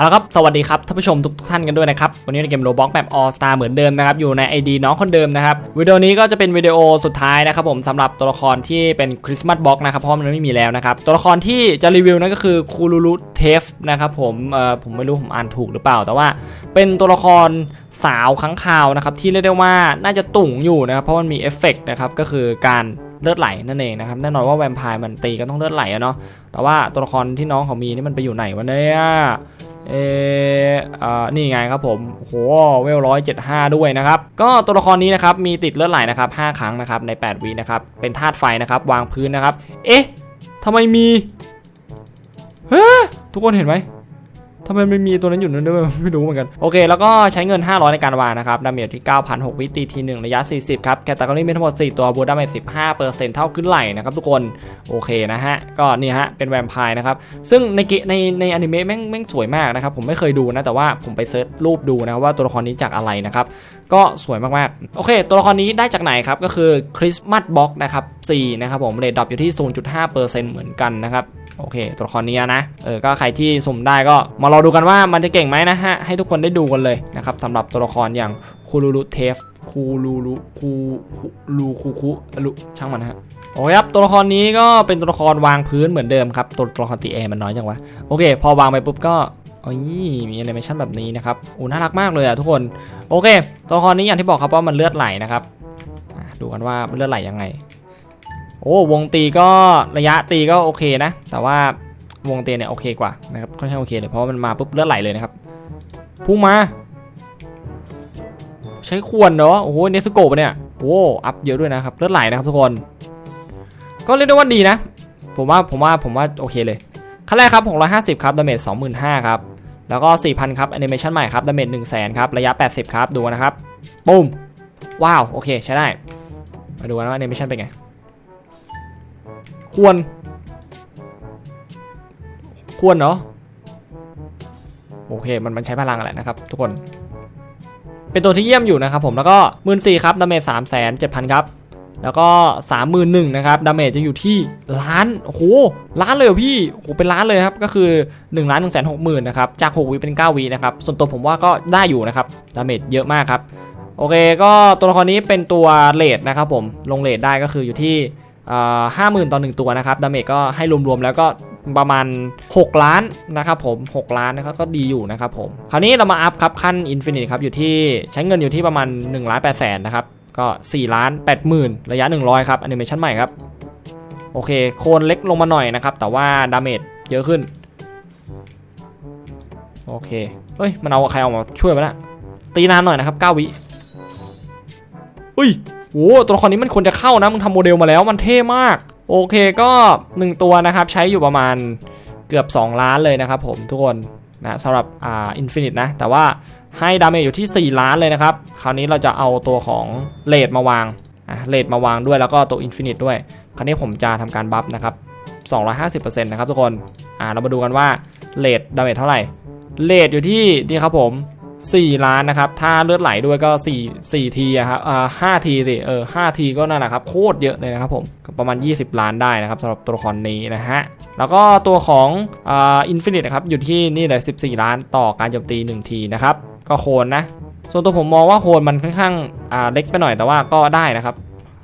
เอาละครับ สวัสดีครับท่านผู้ชมทุกท่านกันด้วยนะครับ วันนี้ในเกมโรบอกแบบ All Star เหมือนเดิมนะครับ อยู่ใน ID น้องคนเดิมนะครับ วิดีโอนี้ก็จะเป็นวิดีโอสุดท้ายนะครับผมสำหรับตัวละครที่เป็นคริสต์มาสบ็อกนะครับเพราะมันไม่มีแล้วนะครับ ตัวละครที่จะรีวิวนั่นก็คือคูลูรุเทฟนะครับผมเอ่อผมไม่รู้ผมอ่านถูกหรือเปล่า แต่ว่าเป็นตัวละครสาวค้างคาวนะครับที่เรียกได้ว่าน่าจะตุ่งอยู่นะครับเพราะมันมีเอฟเฟกต์นะครับก็คือการเลือดไหลนั่นเองนะครับแน่นอนว่าแวมไพร์มันตีก็ต้องเลือดไหลอะเนาะแต่ว่าตัวละครที่น้องเขามีนี่มันไปอยู่ไหนวะเนี่ย เออ่านี่ไงครับผมโหเวลร้อยเจ็ดห้าด้วยนะครับ ก็ตัวละครนี้นะครับมีติดเลือดไหลนะครับห้าครั้งนะครับใน 8วีนะครับ เป็นธาตุไฟนะครับวางพื้นนะครับ เอ๊ะทำไมมีเฮ้ยทุกคนเห็นไหม ทำไมไม่มีตัวนั้นอยู่นั่นด้วยไม่รู้เหมือนกัน โอเค แล้วก็ใช้เงิน 500 ในการวางนะครับ ดาเมจที่ 9,006 วิตีที 1 ระยะ 40 ครับ แคตตากรีมีทั้งหมด 4 ตัวบูดาเมจ15%เท่าขึ้นไหลนะครับทุกคน โอเคนะฮะ ก็นี่ฮะ เป็นแวมไพร์นะครับ ซึ่งในเกในในอนิเมะแม่งแม่งสวยมากนะครับ ผมไม่เคยดูนะ แต่ว่าผมไปเซิร์ชรูปดูนะว่าตัวละครนี้จากอะไรนะครับ ก็สวยมากๆ โอเค ตัวละครนี้ได้จากไหนครับ ก็คือคริสต์มาสบ็อกนะครับ4นะครับผมเรทดรอปอยู่ที่ 0.5%เหมือนกันนะครับ โอเค ตัวละครนี้นะ เออ ก็ใครที่สุ่มได้ก็มารอดูกันว่ามันจะเก่งไหมนะฮะ ให้ทุกคนได้ดูกันเลยนะครับสำหรับตัวละครอย่างคูลูรุเทฟคูลูรุคูคูลูคูคุลุช่างมันฮะโอเคครับตัวละครนี้ก็เป็นตัวละครวางพื้นเหมือนเดิมครับตัวตัวละครตีแอมันน้อยจังวะ โอเค พอวางไปปุ๊บก็โอ้ยมีแอนิเมชันแบบนี้นะครับโอ้น่ารักมากเลยอะทุกคน โอเค ตัวละครนี้อย่างที่บอกครับว่ามันเลือดไหลนะครับดูกันว่ามันเลือดไหลยังไง โอ้วงตีก็ระยะตีก็โอเคนะ แต่ว่าวงเตียเนี่ยโอเคกว่านะครับค่อนข้างโอเคเลยเพราะว่ามันมาปุ๊บเลือดไหลเลยนะครับพุ่งมา ใช้ควรเนาะโอ้โหเนสโกปะเนี่ยโอ้อัพเยอะด้วยนะครับเลือดไหลนะครับทุกคน ก็เรียกได้ว่าดีนะ ผมว่าผมว่าผมว่าโอเคเลยขั้นแรกครับ 650 ครับดาเมจ25,000ครับแล้วก็ 4,000 ครับแอนิเมชันใหม่ครับดาเมจ100,000ครับระยะ 80 ครับ ดูนะครับ ปุ้ม ว้าว โอเค ใช้ได้ มาดูกันว่าแอนิเมชันเป็นไง ควร ควรเนาะโอเค มันมันใช้พลังอะไรนะครับ ทุกคน เป็นตัวที่เยี่ยมอยู่นะครับผมแล้วก็หมื่นสี่ครับดาเมจสามแสนเจ็ดพันครับ แล้วก็สามหมื่นหนึ่งนะครับดาเมจจะอยู่ที่ล้านโอ้โหล้านเลยเหรอพี่โอ้โหเป็นล้านเลยครับก็คือ1นึ่งล้านหนึ่งแสนหกหมื่นนะครับจาก6วิเป็น9วินะครับส่วนตัวผมว่าก็ได้อยู่นะครับดาเมจเยอะมากครับโอเค ก็ตัวละครนี้เป็นตัวเลดนะครับผมลงเลดได้ก็คืออยู่ที่ ห้าหมื่นต่อหนึ่งตัวนะครับดาเมจก็ให้รวมๆแล้วก็ประมาณ 6 ล้านนะครับผม 6 ล้านนะครับก็ดีอยู่นะครับผม คราวนี้เรามาอัพครับขั้นอินฟินิตครับอยู่ที่ใช้เงินอยู่ที่ประมาณ1ล้าน8แสนนะครับ ก็ 4 ล้าน8หมื่นระยะ 100 ครับแอนิเมชันใหม่ครับ โอเค โคนเล็กลงมาหน่อยนะครับ แต่ว่าดาเมจเยอะขึ้น โอเคเฮ้ย มันเอาใครเอามาช่วยมาละตีนานหน่อยนะครับ 9 วิอุ้ย โอ้ตัวละครนี้มันควรจะเข้านะมึงทำโมเดลมาแล้วมันเท่มาก โอเคก็ 1 ตัวนะครับ ใช้อยู่ประมาณเกือบ 2 ล้านเลยนะครับผมทุกคนนะสำหรับอ่าอินฟินิตนะ แต่ว่าให้ดาเมจอยู่ที่ 4 ล้านเลยนะครับ คราวนี้เราจะเอาตัวของเลดมาวางอะเลดมาวางด้วยแล้วก็ตัวอินฟินิตด้วย คราวนี้ผมจะทำการบัฟนะครับ250%นะครับทุกคนอ่าเรามาดูกันว่าเลดดาเมจเท่าไหร่เลดอยู่ที่นี่ครับผม 4 ล้านนะครับ ถ้าเลือดไหลด้วยก็4 4ทีอะครับอ่า5ทีสิเออ5ทีก็นั่นแหละครับโคตรเยอะเลยนะครับผมประมาณ 20 ล้านได้นะครับสำหรับตัวละครนี้นะฮะแล้วก็ตัวของอ่าอินฟินิตนะครับอยู่ที่นี่เลย14 ล้านต่อการโจมตี 1 ทีนะครับก็โคนนะ ส่วนตัวผมมองว่าโคนมันค่อนข้างอ่าเล็กไปหน่อยแต่ว่าก็ได้นะครับ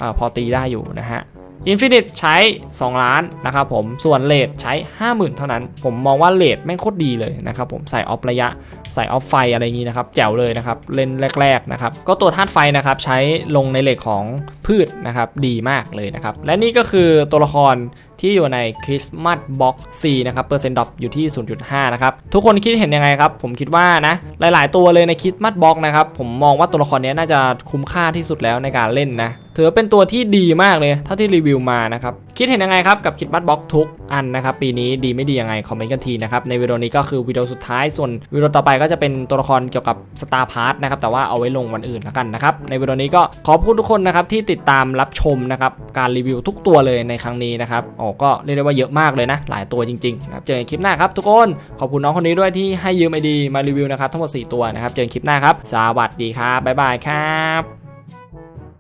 อ่าพอตีได้อยู่นะฮะ อินฟินิตใช้ 2 ล้านนะครับผมส่วนเลดใช้ 50,000 เท่านั้น ผมมองว่าเลดแม่งโคตรดีเลยนะครับผมใส่ออฟระยะ ใส่ออฟไฟอะไรอย่างนี้นะครับ แจ๋วเลยนะครับ เล่นแรก ๆ นะครับ ก็ตัวธาตุไฟนะครับ ใช้ลงในเลดของ พืชนะครับดีมากเลยนะครับ และนี่ก็คือตัวละครที่อยู่ในคริสต์มาสบ็อกซ์4นะครับเปอร์เซ็นต์ดรอปอยู่ที่ 0.5 นะครับ ทุกคนคิดเห็นยังไงครับ ผมคิดว่านะ หลายๆ ตัวเลยในคริสต์มาสบ็อกนะครับ ผมมองว่าตัวละครนี้น่าจะคุ้มค่าที่สุดแล้วในการเล่นนะถือเป็นตัวที่ดีมากเลยเท่าที่รีวิวมานะครับ คิดเห็นยังไงครับกับคิดบัตบ็อกทุกอันนะครับ ปีนี้ดีไม่ดียังไง คอมเมนต์กันทีนะครับ ในวิดีโอนี้ก็คือวิดีโอสุดท้ายส่วนวิดีโอต่อไปก็จะเป็นตัวละครเกี่ยวกับสตาร์พาร์ทนะครับ แต่ว่าเอาไว้ลงวันอื่นแล้วกันนะครับ ในวิดีโอนี้ก็ขอบคุณทุกคนนะครับที่ติดตามรับชมนะครับการรีวิวทุกตัวเลยในครั้งนี้นะครับโอ้ก็เรียกได้ว่าเยอะมากเลยนะ หลายตัวจริงๆนะครับเจอกันคลิปหน้าครับทุกคนขอบคุณน้องคนนี้ด้วยที่ให้ยืมไอดีมารีวิวนะครับทั้งหมด4ตัวนะครับเจอกันคลิปหน้าครับสวัสดีครับบ๊ายบายครับ